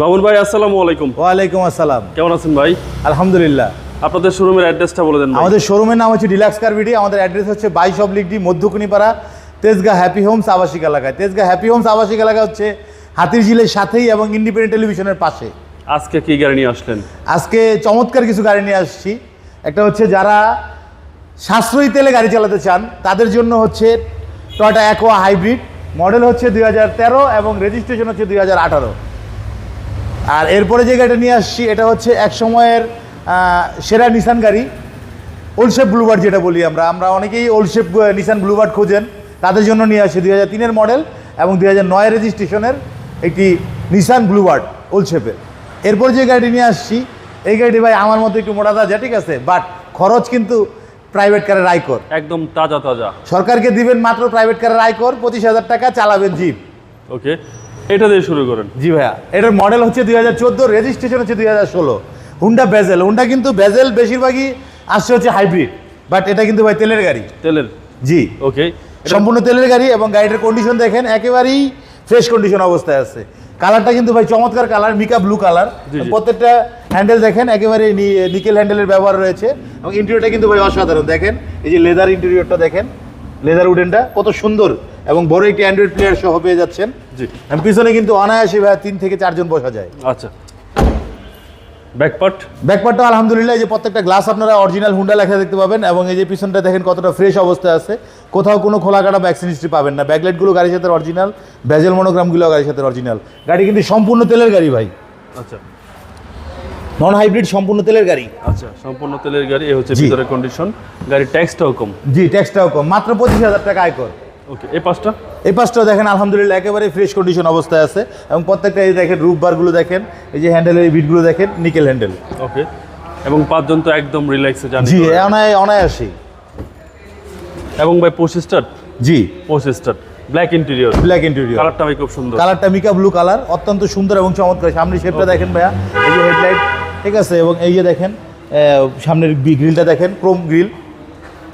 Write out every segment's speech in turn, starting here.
বাবুল ভাই আসসালামু আলাইকুম। ওয়ালাইকুম আসসালাম। কেমন আছেন ভাই? আলহামদুলিল্লাহ। আপনাদের শোরুমের অ্যাড্রেসটা বলে দেন আমাদের শোরুমের নাম হচ্ছে ডিলাক্স কারবিডি আমাদের অ্যাড্রেস হচ্ছে বাইশ oblique D Madhyakunipara Tejgaon happy homes আবাসিক এলাকায়। তেজগাঁ হ্যাপি হোমস আবাসিক এলাকা হচ্ছে হাতির ঝিলের সাথেই এবং ইন্ডিপেন্ডেন্ট টেলিভিশনের পাশে। আজকে কি গাড়ি নিয়ে আসলেন? আজকে চমৎকার কিছু গাড়ি নিয়ে আসছি। একটা হচ্ছে যারা সাশ্রয়ী তেলে গাড়ি চালাতে চান তাদের জন্য হচ্ছে টয়টা অ্যাকোয়া হাইব্রিড মডেল হচ্ছে দুই হাজার তেরো এবং রেজিস্ট্রেশন হচ্ছে দুই হাজার আঠারো। আর এরপরে যে গাড়িটা নিয়ে আসছি এটা হচ্ছে এক সময়ের সেরা নিসান গাড়ি। ওলশেপ ব্লুবার্ড যেটা বলি আমরা। আমরা অনেকেই ওলশেপ নিসান ব্লুবার্ড খোঁজেন। তাদের জন্য নিয়ে আসছি দুই হাজার তিনের মডেল এবং দুই হাজার নয় রেজিস্ট্রেশনের একটি নিসান ব্লুবার্ড ওলশেপের এরপর যে গাড়িটি নিয়ে আসছি এই গাড়িটি ভাই আমার মতো একটু মোটা তাজা ঠিক আছে? বাট খরচ কিন্তু প্রাইভেট কারের আয়কর। একদম তাজা তাজা। সরকারকে দিবেন মাত্র প্রাইভেট কারের আয়কর পঁচিশ হাজার টাকা চালাবেন জিপ ওকে এটা দিয়ে শুরু করেন। জি ভাইয়া এটার মডেল হচ্ছে দুই হাজার চোদ্দ রেজিস্ট্রেশন হচ্ছে দুই হাজার ষোলো। হুন্ডা বেজেল হুন্ডা কিন্তু বেজেল বেশিরভাগই আসছে হচ্ছে হাইব্রিড বাট এটা কিন্তু ভাই তেলের গাড়ি। তেলের? জি। ওকে। সম্পূর্ণ তেলের গাড়ি এবং গাড়িটার কন্ডিশন দেখেন একেবারেই ফ্রেশ কন্ডিশন অবস্থায় আছে। কালারটা কিন্তু ভাই চমৎকার কালার মিকা ব্লু কালার। প্রত্যেকটা হ্যান্ডেল দেখেন একেবারে নিকেল হ্যান্ডেলের ব্যবহার রয়েছে। এবং ইন্টেরিয়রটা কিন্তু ভাই অসাধারণ দেখেন এই যে লেদার ইন্টেরিয়রটা দেখেন লেদার উডেনটা কত সুন্দর। এবং বড় একটি অ্যান্ড্রয়েড প্লেয়ার সহ পেয়ে যাচ্ছেন। জি। পিছনে কিন্তু অনায়াসে ভাই তিন থেকে চারজন বসা যায়। আচ্ছা। ব্যাকপার্ট? ব্যাকপার্টটা আলহামদুলিল্লাহ এই যে প্রত্যেকটা গ্লাস আপনারা অরিজিনাল হুন্ডা লেখা দেখতে পাবেন এবং এই যে পিছনটা দেখেন কতটা ফ্রেশ অবস্থায় আছে। কোথাও কোনো খোলা কাটা ভ্যাকসিন হিস্ট্রি পাবেন না। ব্যাকলাইটগুলো গাড়ির সাথে অরিজিনাল ব্যাজেল মনোগ্রামগুলো গাড়ির সাথে অরিজিনাল গাড়ি কিন্তু সম্পূর্ণ তেলের গাড়ি ভাই। আচ্ছা। নন হাইব্রিড সম্পূর্ণ তেলের গাড়ি। আচ্ছা সম্পূর্ণ তেলের গাড়ি এ হচ্ছে ভিতরের কন্ডিশন গাড়ির ট্যাক্সটাও কম। জি ট্যাক্সটাও কম। মাত্র পঁচিশ হাজার টাকা আয়কর। ওকে এই পাঁচটা এই দেখেন আলহামদুলিল্লাহ একেবারে ফ্রেশ কন্ডিশন অবস্থায় আছে এবং প্রত্যেকটা এই দেখেন রুফ বারগুলো দেখেন এই যে হ্যান্ডেলের এই বিটগুলো দেখেন নিকেল হ্যান্ডেল ওকে এবং পাঁচজন তো একদম রিল্যাক্সে জানি জি অনায় অনায়াসী এবং ভাই পঁচিশটার জি। পঁচিশটার ব্ল্যাক ইন্টেরিয়র ব্ল্যাক ইন্টেরিয়র কালারটা ভাই খুব সুন্দর। কালারটা মিকা ব্লু কালার অত্যন্ত সুন্দর এবং চমৎকার। সামনের শেপটা দেখেন ভাইয়া এই যে হেডলাইট ঠিক আছে? এবং এই যে দেখেন সামনের গ্রিলটা দেখেন ক্রোম গ্রিল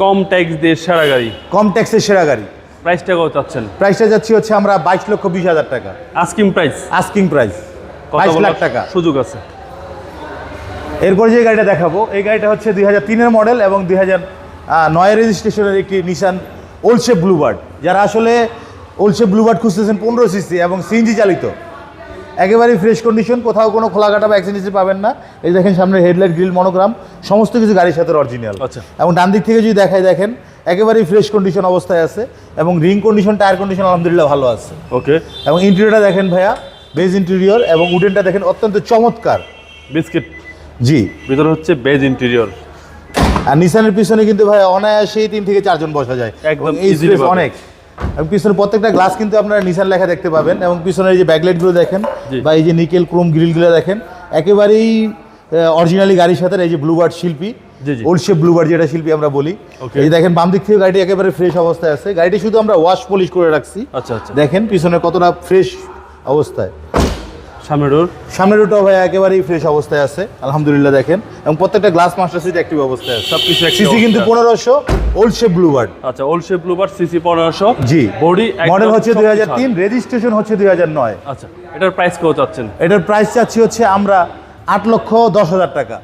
কম ট্যাক্স দিয়ে সেরা গাড়ি। কম ট্যাক্সের সেরা গাড়ি। প্রাইসটা কত চাচ্ছেন? প্রাইসটা যাচ্ছি হচ্ছে আমরা বাইশ লক্ষ বিশ হাজার টাকা। আস্কিং প্রাইস আস্কিং প্রাইস বাইশ লাখ টাকা। সুযোগ আছে? এরপর যে গাড়িটা দেখাবো এই গাড়িটা হচ্ছে দুই হাজার তিনের মডেল এবং দুই হাজার নয় রেজিস্ট্রেশনের একটি নিশান ওলসেপ ব্লুবার্ড যারা আসলে ওলসেপ ব্লুবার্ড খুঁজতেছেন পনেরো সিসি এবং সিএনজি চালিত। একেবারেই ফ্রেশ কন্ডিশন কোথাও কোনো খোলা কাটা বা অ্যাক্সিডেন্সি পাবেন না। এই দেখেন সামনে হেডলাইট গ্রিল মনোগ্রাম সমস্ত কিছু গাড়ির সাথে অরিজিনাল আচ্ছা। এবং ডান দিক থেকে যদি দেখায় দেখেন একেবারেই ফ্রেশ কন্ডিশন অবস্থায় আছে এবং রিং কন্ডিশন টায়ার কন্ডিশন আলহামদুলিল্লাহ ভালো আছে। ওকে এবং ইন্টেরিয়রটা দেখেন ভাইয়া বেজ ইন্টেরিয়র এবং উডেনটা দেখেন অত্যন্ত চমৎকার। বিস্কিট জি। ভিতরে হচ্ছে বেজ ইন্টেরিয়র আর নিসানের পিছনে কিন্তু ভাই অনায়াসেই তিন থেকে চারজন বসা যায়। একদম। অনেক। এবং পিছনে প্রত্যেকটা গ্লাস কিন্তু আপনারা নিসান লেখা দেখতে পাবেন এবং পিছনের এই যে ব্যাকলাইটগুলো দেখেন। বা এই যে নিকেল ক্রোম গ্রিলগুলো দেখেন একেবারেই অরিজিনালি গাড়ির সাথে এই যে ব্লুবার্ড শিল্পী। জি। ওল্ড যেটা শিল্পী আমরা বলি. এই দেখেন বাম দিক থেকে গাড়িটি একেবারে ফ্রেশ অবস্থায় আছে। গাড়িটি শুধু আমরা ওয়াশ পলিশ করে রাখছি। আচ্ছা আচ্ছা। দেখেন পিছনে কতটা ফ্রেশ অবস্থায়। সামনের ভাই একেবারেই ফ্রেশ অবস্থায় আছে। আলহামদুলিল্লাহ দেখেন। এবং প্রত্যেকটা গ্লাস মাস্টার সিট অ্যাক্টিভ অবস্থায় আছে। সিসি কিন্তু পনেরোশো ওল্ড শেপ ব্লুবার্ড আচ্ছা ওল্ড শেপ ব্লুবার সিসি পনেরোশো। জি। বডি মডেল হচ্ছে দুই হাজার তিন রেজিস্ট্রেশন হচ্ছে দুই হাজার নয়। আচ্ছা এটার প্রাইস কত চাচ্ছেন? এটার প্রাইস চাচ্ছি হচ্ছে আমরা আট লক্ষ দশ হাজার টাকা।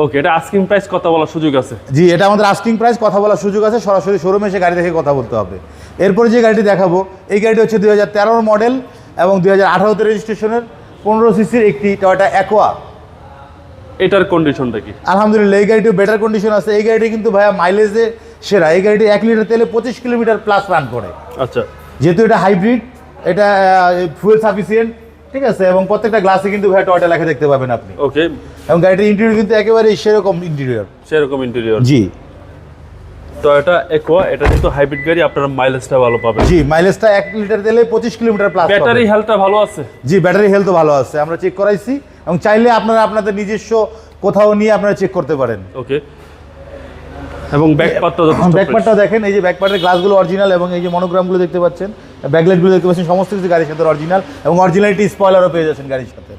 ওকে এটা আস্কিং প্রাইস কথা বলার সুযোগ আছে। জি এটা আমাদের আস্কিং প্রাইস কথা বলার সুযোগ আছে সরাসরি শোরুমে এসে গাড়ি দেখে কথা বলতে হবে। এরপরে যে গাড়িটি দেখাবো এই গাড়িটি হচ্ছে দুই হাজার মডেল এবং দুই হাজার আঠারোতে রেজিস্ট্রেশনের পনেরো সিসির একটি টয়টা অ্যাকোয়া এটার কন্ডিশনটা কি? আলহামদুলিল্লাহ এই গাড়িটিও বেটার কন্ডিশন আছে। এই গাড়িটি কিন্তু ভাইয়া মাইলেজে সেরা। এই গাড়িটি এক লিটার তেলে পঁচিশ কিলোমিটার প্লাস রান করে। আচ্ছা। যেহেতু এটা হাইব্রিড এটা ফুয়েল সাফিসিয়েন্ট ঠিক আছে এবং প্রত্যেকটা গ্লাসে কিন্তু ভাই টয়টা লেখা দেখতে পাবেন আপনি। ওকে এবং গাড়িটির ইন্টেরিয়র কিন্তু একেবারে সেরকম ইন্টেরিয়র সেরকম ইন্টেরিয়র জি। এটা একোয়া এটা কিন্তু হাইব্রিড গাড়ি আপনারা মাইলেজটা ভালো পাবেন। জি মাইলেজটা এক লিটার দিলে পঁচিশ কিলোমিটার প্লাস ব্যাটারি হেলথটা ভালো আছে? জি ব্যাটারি হেলথও ভালো আছে আমরা চেক করাইছি। এবং চাইলে আপনারা আপনাদের নিজস্ব কোথাও নিয়ে আপনারা চেক করতে পারেন। ওকে এবং ব্যাকপার্টটা ব্যাকপার্টটা দেখেন এই যে ব্যাকপার্টের গ্লাসগুলো অরিজিনাল এবং এই যে মনোগ্রামগুলো দেখতে পাচ্ছেন ব্যাকলাইটগুলো দেখতে পাচ্ছেন সমস্ত কিছু গাড়ির সাথে অরিজিনাল এবং অরিজিনালিটি স্পয়লারও পেয়ে যাচ্ছেন গাড়ির সাথে।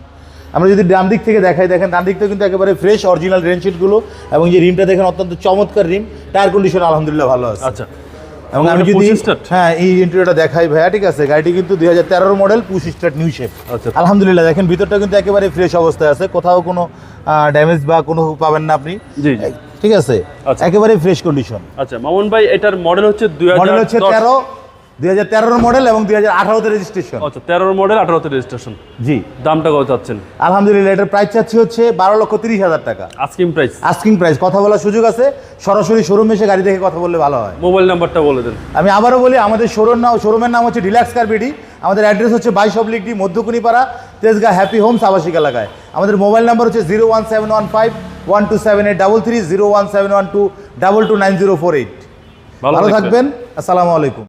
আমরা যদি ডান দিক থেকে দেখাই দেখেন ডান দিক থেকে কিন্তু একেবারে ফ্রেশ অরিজিনাল রেন শিটগুলো এবং যে রিমটা দেখেন অত্যন্ত চমৎকার রিম টায়ার কন্ডিশন আলহামদুলিল্লাহ ভালো আছে। আচ্ছা। এবং আমি যদি হ্যাঁ এই ইন্টারভিউটা দেখাই ভাইয়া ঠিক আছে? গাড়িটি কিন্তু দুই হাজার তেরোর model push start new shape আচ্ছা। আলহামদুলিল্লাহ দেখেন ভিতরটা কিন্তু একেবারে ফ্রেশ অবস্থায় আছে কোথাও কোনো ড্যামেজ বা কোনো পাবেন না আপনি। ঠিক আছে? আচ্ছা। একেবারে ফ্রেশ কন্ডিশন আচ্ছা মামুন ভাই এটার মডেল হচ্ছে মডেল হচ্ছে তেরো দুই হাজার তেরোর মডেল এবং দুই হাজার আঠারোতে রেজিস্ট্রেশন আচ্ছা তেরোর মডেল আঠারোতে রেজিস্ট্রেশন জি। দামটা কত চাচ্ছেন? আলহামদুলিল্লাহ এটার প্রাইস চাচ্ছি হচ্ছে বারো লক্ষ তিরিশ হাজার টাকা। আস্কিং প্রাইস আস্কিং প্রাইস কথা বলার সুযোগ আছে। সরাসরি শোরুম এসে গাড়ি দেখে কথা বললে ভালো হয়। মোবাইল নাম্বারটা বলে দেন। আমি আবারও বলি আমাদের শোরুম নাম শোরুমের নাম হচ্ছে ডিলাক্স কার্বিডি আমাদের অ্যাড্রেস হচ্ছে বাইশ oblique D Madhyakunipara Tejgaon happy homes আবাসিক এলাকায়। আমাদের মোবাইল নাম্বার হচ্ছে zero one seven one five one two seven eight double three zero one seven one two double two nine zero four eight ভালো। থাকবেন আসসালামু আলাইকুম।